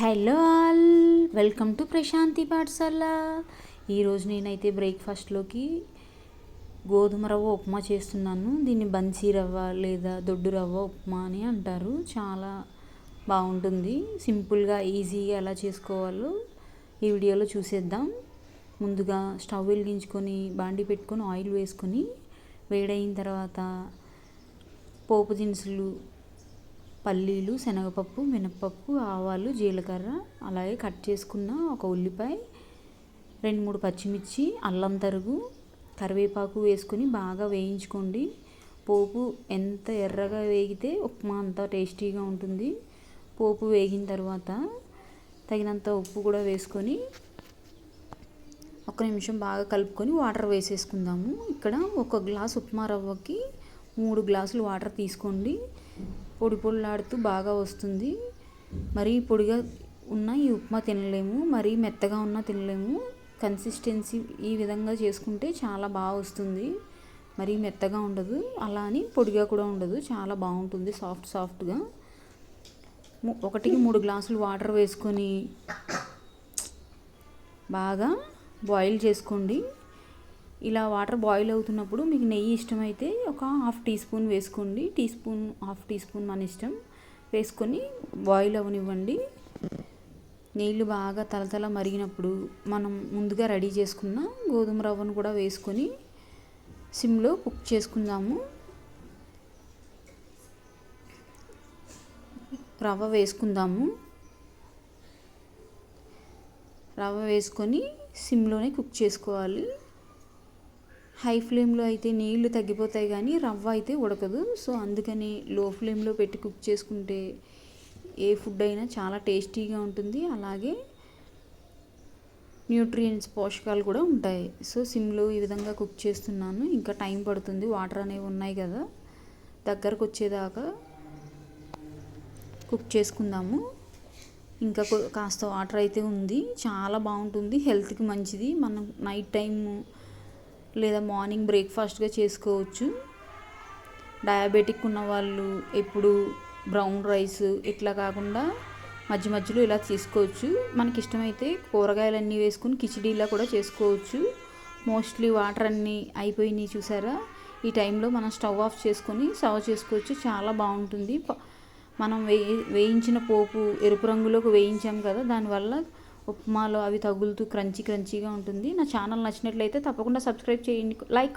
Hello all welcome to Prashanthi Pathashala. ఈరోజు నేనైతే బ్రేక్ఫాస్ట్లోకి గోధుమ రవ్వ ఉప్మా చేస్తున్నాను. దీన్ని బన్సీ రవ్వ లేదా దొడ్డు రవ్వ ఉప్మా అని అంటారు. చాలా బాగుంటుంది. సింపుల్గా ఈజీగా ఎలా చేసుకోవాలో ఈ వీడియోలో చూసేద్దాం. ముందుగా స్టవ్ వెలిగించుకొని బాండి పెట్టుకొని ఆయిల్ వేసుకొని వేడైన తర్వాత పోపు దినుసులు పల్లీలు శనగపప్పు మినపప్పు ఆవాలు జీలకర్ర అలాగే కట్ చేసుకున్న ఒక ఉల్లిపాయ రెండు మూడు పచ్చిమిర్చి అల్లం తరుగు కరివేపాకు వేసుకొని బాగా వేయించుకోండి. పోపు ఎంత ఎర్రగా వేగితే ఉప్మా అంత టేస్టీగా ఉంటుంది. పోపు వేగిన తర్వాత తగినంత ఉప్పు కూడా వేసుకొని ఒక నిమిషం బాగా కలుపుకొని వాటర్ వేసేసుకుందాము. ఇక్కడ ఒక గ్లాస్ ఉప్మా రవ్వకి మూడు గ్లాసులు వాటర్ తీసుకోండి. పొడి పొడిలాడుతూ బాగా వస్తుంది. మరీ పొడిగా ఉన్న ఈ ఉప్మా తినలేము. మరీ మెత్తగా ఉన్న తినలేము. కన్సిస్టెన్సీ ఈ విధంగా చేసుకుంటే చాలా బాగా వస్తుంది. మరీ మెత్తగా ఉండదు. అలా అని పొడిగా కూడా ఉండదు. చాలా బాగుంటుంది. సాఫ్ట్ సాఫ్ట్గా. ఒకటికి మూడు గ్లాసులు వాటర్ వేసుకొని బాగా బాయిల్ చేసుకోండి. ఇలా వాటర్ బాయిల్ అవుతున్నప్పుడు మీకు నెయ్యి ఇష్టమైతే ఒక హాఫ్ టీ స్పూన్ వేసుకోండి. Teaspoon half teaspoon మన ఇష్టం. వేసుకొని బాయిల్ అవనివ్వండి. నీళ్ళు బాగా తలతల మరిగినప్పుడు మనం ముందుగా రెడీ చేసుకున్న గోధుమ రవ్వను కూడా వేసుకొని సిమ్లో కుక్ చేసుకుందాము. రవ్వ వేసుకుందాము. రవ్వ వేసుకొని సిమ్లోనే కుక్ చేసుకోవాలి. హై ఫ్లేమ్లో అయితే నీళ్ళు తగ్గిపోతాయి కానీ రవ్వ అయితే ఉడకదు. సో అందుకని లో ఫ్లేమ్లో పెట్టి కుక్ చేసుకుంటే ఏ ఫుడ్ అయినా చాలా టేస్టీగా ఉంటుంది. అలాగే న్యూట్రియంట్స్ పోషకాలు కూడా ఉంటాయి. సో సిమ్లో ఈ విధంగా కుక్ చేస్తున్నాను. ఇంకా టైం పడుతుంది. వాటర్ అనేవి ఉన్నాయి కదా దగ్గరకు వచ్చేదాకా కుక్ చేసుకుందాము. ఇంకా కాస్త వాటర్ అయితే ఉంది. చాలా బాగుంటుంది. హెల్త్కి మంచిది. మనం నైట్ టైము లేదా మార్నింగ్ బ్రేక్ఫాస్ట్గా చేసుకోవచ్చు. డయాబెటిక్ ఉన్న వాళ్ళు ఎప్పుడు బ్రౌన్ రైస్ ఇట్లా కాకుండా మధ్య మధ్యలో ఇలా తీసుకోవచ్చు. మనకి ఇష్టమైతే కూరగాయలన్నీ వేసుకుని కిచిడీలా కూడా చేసుకోవచ్చు. మోస్ట్లీ వాటర్ అన్నీ అయిపోయినాయి చూసారా? ఈ టైంలో మనం స్టవ్ ఆఫ్ చేసుకొని సర్వ్ చేసుకోవచ్చు. చాలా బాగుంటుంది. మనం వేయి వేయించిన పోపు ఎరుపు రంగులోకి వేయించాం కదా దానివల్ల ఉప్మాలో అవి తగులుతూ క్రంచీ క్రంచీగా ఉంటుంది. నా ఛానల్ నచ్చినట్లయితే తప్పకుండా సబ్స్క్రైబ్ చేయండి. లైక్